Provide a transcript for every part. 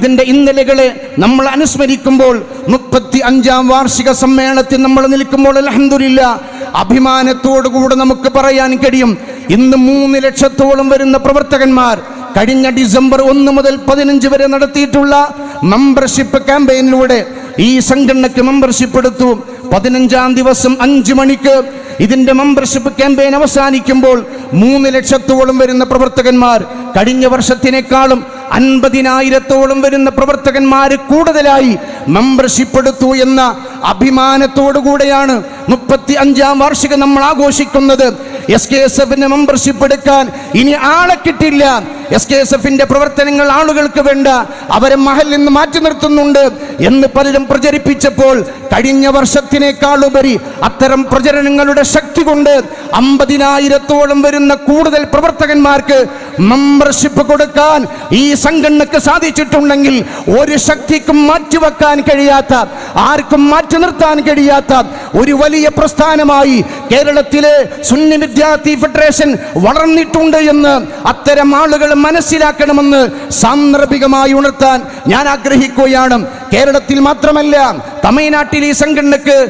ഇതിന്റെ ഇന്നലകളെ നമ്മൾ അനുസ്മരിക്കുമ്പോൾ മുപ്പത്തി അഞ്ചാം വാർഷിക സമ്മേളനത്തിൽ നമ്മൾ നിൽക്കുമ്പോൾ അലഹമില്ല അഭിമാനത്തോടുകൂടെ നമുക്ക് പറയാൻ കഴിയും. ഇന്ന് മൂന്ന് ലക്ഷത്തോളം വരുന്ന പ്രവർത്തകന്മാർ കഴിഞ്ഞ ഡിസംബർ ഒന്ന് മുതൽ പതിനഞ്ച് വരെ നടത്തിയിട്ടുള്ള മെമ്പർഷിപ്പ് ക്യാമ്പയിനിലൂടെ ഈ സംഘടനയ്ക്ക് മെമ്പർഷിപ്പ് എടുത്തു. പതിനഞ്ചാം ദിവസം അഞ്ച് മണിക്ക് ഇതിന്റെ മെമ്പർഷിപ്പ് ക്യാമ്പയിൻ അവസാനിക്കുമ്പോൾ മൂന്ന് ലക്ഷത്തോളം വരുന്ന പ്രവർത്തകന്മാർ കഴിഞ്ഞ വർഷത്തിനേക്കാളും അൻപതിനായിരത്തോളം വരുന്ന പ്രവർത്തകന്മാർ കൂടുതലായി മെമ്പർഷിപ്പ് എടുത്തു എന്ന അഭിമാനത്തോടുകൂടെയാണ് മുപ്പത്തി അഞ്ചാം വാർഷികം നമ്മൾ ആഘോഷിക്കുന്നത്. എസ് കെ എസ് എഫിന്റെ മെമ്പർഷിപ്പ് എടുക്കാൻ ഇനി ആളെ കിട്ടില്ല. എസ് കെ എസ് എഫിന്റെ പ്രവർത്തനങ്ങൾ ആളുകൾക്ക് വേണ്ട അവരെ മഹൽ നിന്ന് മാറ്റി നിർത്തുന്നുണ്ട് എന്ന് പലരും പ്രചരിപ്പിച്ചപ്പോൾ കഴിഞ്ഞ വർഷത്തിനേക്കാൾ ഉപരി അത്തരം പ്രചരണങ്ങളുടെ ശക്തി കൊണ്ട് അമ്പതിനായിരത്തോളം വരുന്ന കൂടുതൽ പ്രവർത്തകന്മാർക്ക് മെമ്പർഷിപ്പ് കൊടുക്കാൻ ഈ സംഘടനക്ക് സാധിച്ചിട്ടുണ്ടെങ്കിൽ ഒരു ശക്തിക്കും മാറ്റിവെക്കാൻ കഴിയാത്ത ആർക്കും മാറ്റി നിർത്താൻ കഴിയാത്ത ഒരു വലിയ പ്രസ്ഥാനമായി കേരളത്തിലെ സുന്നി വിദ്യാർത്ഥി ഫെഡറേഷൻ വളർന്നിട്ടുണ്ട് എന്ന് അത്തരം ആളുകൾ മനസ്സിലാക്കണമെന്ന് സാന്ദർഭികമായി ഉണർത്താൻ ഞാൻ ആഗ്രഹിക്കുകയാണ്. കേരളത്തിൽ മാത്രമല്ല തമിഴ്നാട്ടിൽ ഈ സംഘടനക്ക്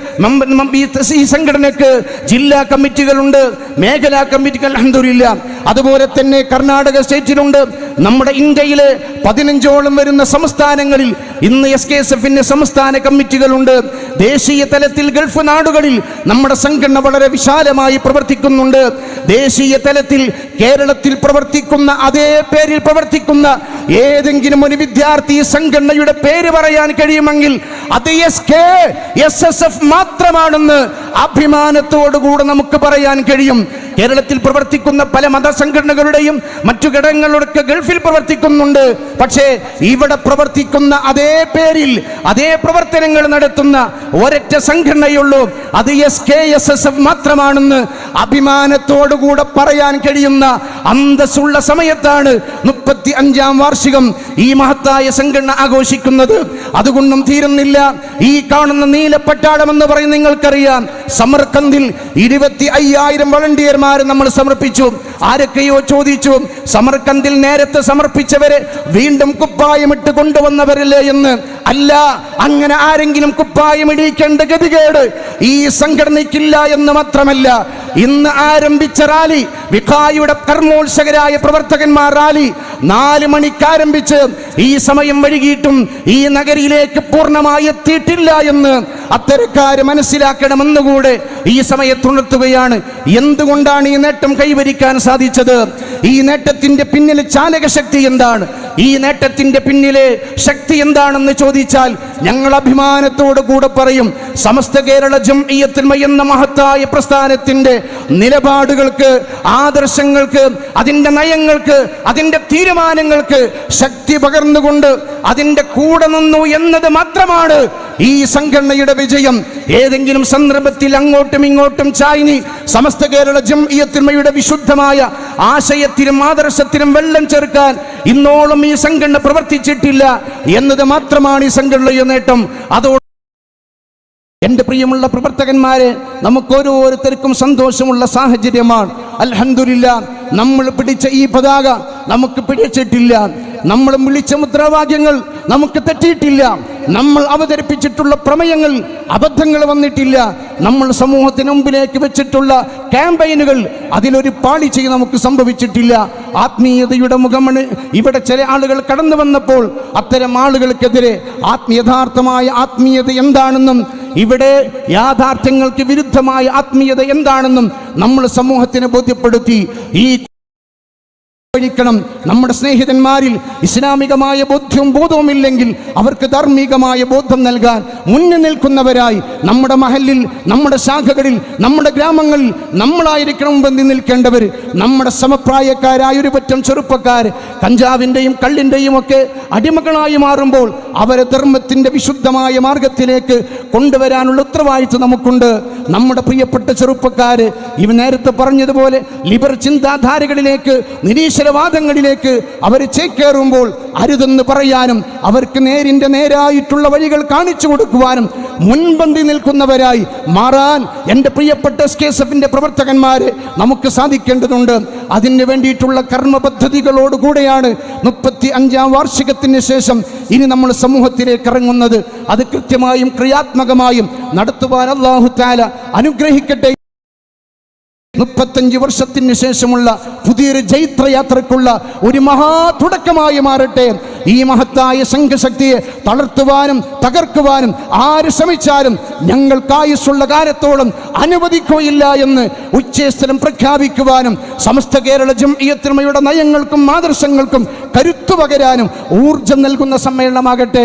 ഈ- സംഘടനക്ക് ജില്ലാ കമ്മിറ്റികളുണ്ട് മേഖലാ കമ്മിറ്റികൾ അൽഹംദുലില്ല. അതുപോലെ തന്നെ കർണാടക സ്റ്റേറ്റിലുണ്ട്. നമ്മുടെ ഇന്ത്യയിലെ പതിനഞ്ചോളം വരുന്ന സംസ്ഥാനങ്ങളിൽ ഇന്ന് എസ് കെ എസ് എഫിന്റെ സംസ്ഥാന കമ്മിറ്റികളുണ്ട്. ദേശീയ തലത്തിൽ ഗൾഫ് നാടുകളിൽ നമ്മുടെ സംഘടന വളരെ വിശാലമായി പ്രവർത്തിക്കുന്നുണ്ട്. ദേശീയ തലത്തിൽ കേരളത്തിൽ പ്രവർത്തിക്കുന്ന അതേ പേരിൽ പ്രവർത്തിക്കുന്ന ഏതെങ്കിലും ഒരു വിദ്യാർത്ഥി സംഘടനയുടെ പേര് പറയാൻ കഴിയുമെങ്കിൽ അത് S K S S F മാത്രമാണെന്ന് അഭിമാനത്തോടുകൂടെ നമുക്ക് പറയാൻ കഴിയും. കേരളത്തിൽ പ്രവർത്തിക്കുന്ന പല മതസംഘടനകളുടെയും മറ്റു ഘടകങ്ങളൊക്കെ ഗൾഫിൽ പ്രവർത്തിക്കുന്നുണ്ട്. പക്ഷേ ഇവിടെ പ്രവർത്തിക്കുന്ന അതേ പേരിൽ അതേ പ്രവർത്തനങ്ങൾ നടത്തുന്ന ഒരൊറ്റ സംഘടനയുള്ളൂ. അത് S K S S F മാത്രമാണെന്ന് അഭിമാനത്തോടുകൂടെ പറയാൻ കഴിയുന്ന അന്തസ്സുള്ള സമയത്താണ് മുപ്പത്തി അഞ്ചാം വാർഷികം ഈ മഹത്തായ സംഘടന ആഘോഷിക്കുന്നത്. അതുകൊണ്ടും തീരുന്നില്ല. ഈ കാണുന്ന നീലപ്പട്ടാളം എന്ന് പറയും നിങ്ങൾക്കറിയാം. സമർക്കന്തിൽ ഇരുപത്തി അയ്യായിരം വളണ്ടിയർമാർ നമ്മൾ സമർപ്പിച്ചു. ആരൊക്കെയോ ചോദിച്ചു സമർക്കന്തിൽ നേരത്തെ സമർപ്പിച്ചവരെ വീണ്ടും കുപ്പായമിട്ട് കൊണ്ടുവന്നവരല്ലേ എന്ന്? അല്ല അങ്ങനെ ആരെങ്കിലും കുപ്പായം ഇടിക്കേണ്ട ഗതികേട് ഈ സംഘടനയ്ക്കില്ല എന്ന് മാത്രമല്ല. ഇന്ന് ആരംഭിച്ച റാലി വിഖായുടെ കർമ്മോത്സകരായ പ്രവർത്തകന്മാർ റാലി നാല് മണിക്ക് ആരംഭിച്ച് ഈ സമയം വൈകിട്ടും ഈ നഗരിയിലേക്ക് പൂർണമായി എത്തിയിട്ടില്ല എന്ന് അത്തരക്കാര് മനസ്സിലാക്കണമെന്നുകൂടെ ഈ സമയത്തുണർത്തുകയാണ്. എന്തുകൊണ്ടാണ് ഈ നേട്ടം കൈവരിക്കാൻ സാധിച്ചത്? ഈ നേട്ടത്തിന്റെ പിന്നിലെ ചാലകശക്തി എന്താണ്? ഈ നേട്ടത്തിന്റെ പിന്നിലെ ശക്തി എന്താണെന്ന് ചോദിച്ചാൽ ഞങ്ങൾ അഭിമാനത്തോടു കൂടെ പറയും സമസ്ത കേരള ജംഇയ്യത്തുൽ എന്ന മഹത്തായ പ്രസ്ഥാനത്തിന്റെ നിലപാടുകൾക്ക് ആദർശങ്ങൾക്ക് അതിന്റെ നയങ്ങൾക്ക് അതിന്റെ തീരുമാനങ്ങൾക്ക് ശക്തി പകർന്നുകൊണ്ട് അതിന്റെ കൂടെ നിന്നു എന്നത് മാത്രമാണ് ഈ സംഘടനയുടെ വിജയം ഏതെങ്കിലും സന്ദർഭത്തിൽ അങ്ങോട്ടും ഇങ്ങോട്ടും ചായ്നി സമസ്ത കേരള ജംഇയത്തിന്മയുടെ വിശുദ്ധമായ ആശയത്തിനും ആദർശത്തിനും വെള്ളം ചേർക്കാൻ ഇന്നോളം ഈ സംഘടന പ്രവർത്തിച്ചിട്ടില്ല എന്നത് മാത്രമാണ് ഈ സംഘടനയുടെ നേട്ടം. അതോട് എന്റെ പ്രിയമുള്ള പ്രവർത്തകന്മാരെ നമുക്കോരോരുത്തർക്കും സന്തോഷമുള്ള സാഹചര്യമാണ്. അൽഹന്ദില്ല നമ്മൾ പിടിച്ച ഈ പതാക നമുക്ക് പിടിച്ചിട്ടില്ല. നമ്മൾ വിളിച്ച മുദ്രാവാക്യങ്ങൾ നമുക്ക് തെറ്റിയിട്ടില്ല. നമ്മൾ അവതരിപ്പിച്ചിട്ടുള്ള പ്രമേയങ്ങൾ അബദ്ധങ്ങൾ വന്നിട്ടില്ല. നമ്മൾ സമൂഹത്തിന് മുമ്പിലേക്ക് വെച്ചിട്ടുള്ള ക്യാമ്പയിനുകൾ അതിലൊരു പാളിച്ച നമുക്ക് സംഭവിച്ചിട്ടില്ല. ആത്മീയതയുടെ മുഖമണ്. ഇവിടെ ചില ആളുകൾ കടന്നു വന്നപ്പോൾ അത്തരം ആളുകൾക്കെതിരെ ആത്മ യഥാർത്ഥമായ ആത്മീയത എന്താണെന്നും ഇവിടെ യാഥാർത്ഥ്യങ്ങൾക്ക് വിരുദ്ധമായ ആത്മീയത എന്താണെന്നും നമ്മൾ സമൂഹത്തിന് ബോധ്യപ്പെടുത്തി. ഈ ണം നമ്മുടെ സ്നേഹിതന്മാരിൽ ഇസ്ലാമികമായ ബോധ്യവും ബോധവും ഇല്ലെങ്കിൽ അവർക്ക് ധാർമ്മികമായ ബോധം നൽകാൻ മുന്നിൽ നിൽക്കുന്നവരായി നമ്മുടെ മഹലിൽ നമ്മുടെ ശാഖകളിൽ നമ്മുടെ ഗ്രാമങ്ങളിൽ നമ്മളായിരിക്കണം ബന്ധി നിൽക്കേണ്ടവർ നമ്മുടെ സമപ്രായക്കാരായ ഒരു പറ്റം ചെറുപ്പക്കാർ കഞ്ചാവിന്റെയും കള്ളിന്റെയും ഒക്കെ അടിമകളായി മാറുമ്പോൾ അവരെ ധർമ്മത്തിന്റെ വിശുദ്ധമായ മാർഗത്തിലേക്ക് കൊണ്ടുവരാനുള്ള ഉത്തരവാദിത്വം നമുക്കുണ്ട്. നമ്മുടെ പ്രിയപ്പെട്ട ചെറുപ്പക്കാർ ഇവ നേരത്തെ പറഞ്ഞതുപോലെ ലിബർ ചിന്താധാരകളിലേക്ക് നിരീക്ഷ നിരീശ്വരവാദങ്ങളിലേക്ക് അവർ ചേക്കേറുമ്പോൾ അരുതെന്ന് പറയാനും അവർക്ക് നേരിന്റെ നേരായിട്ടുള്ള വഴികൾ കാണിച്ചു കൊടുക്കുവാനും മുൻപന്തി നിൽക്കുന്നവരായി മാറാൻ എന്റെ പ്രിയപ്പെട്ട എസ് കെ എസ് എഫിന്റെ പ്രവർത്തകന്മാരെ നമുക്ക് സാധിക്കേണ്ടതുണ്ട്. അതിന് വേണ്ടിയിട്ടുള്ള കർമ്മ പദ്ധതികളോടുകൂടെയാണ് മുപ്പത്തി അഞ്ചാം വാർഷികത്തിന് ശേഷം ഇനി നമ്മൾ സമൂഹത്തിലേക്ക് ഇറങ്ങുന്നത്. അത് കൃത്യമായും ക്രിയാത്മകമായും നടത്തുവാൻ അള്ളാഹു താല അനുഗ്രഹിക്കട്ടെ. മുപ്പത്തഞ്ച് വർഷത്തിന് ശേഷമുള്ള പുതിയൊരു ജൈത്രയാത്രക്കുള്ള ഒരു മഹാ തുടക്കമായി മാറട്ടെ. ഈ മഹത്തായ സംഘശക്തിയെ തളർത്തുവാനും തകർക്കുവാനും ആര് ശ്രമിച്ചാലും ഞങ്ങൾക്കായുസ്സുള്ള കാലത്തോളം അനുവദിക്കുകയില്ല എന്ന് ഉച്ചസ്ഥലം പ്രഖ്യാപിക്കുവാനും സമസ്ത കേരള ജംഇയ്യത്തുമയുടെ നയങ്ങൾക്കും ആദർശങ്ങൾക്കും കരുത്തു പകരാനും ഊർജം നൽകുന്ന സമ്മേളനമാകട്ടെ.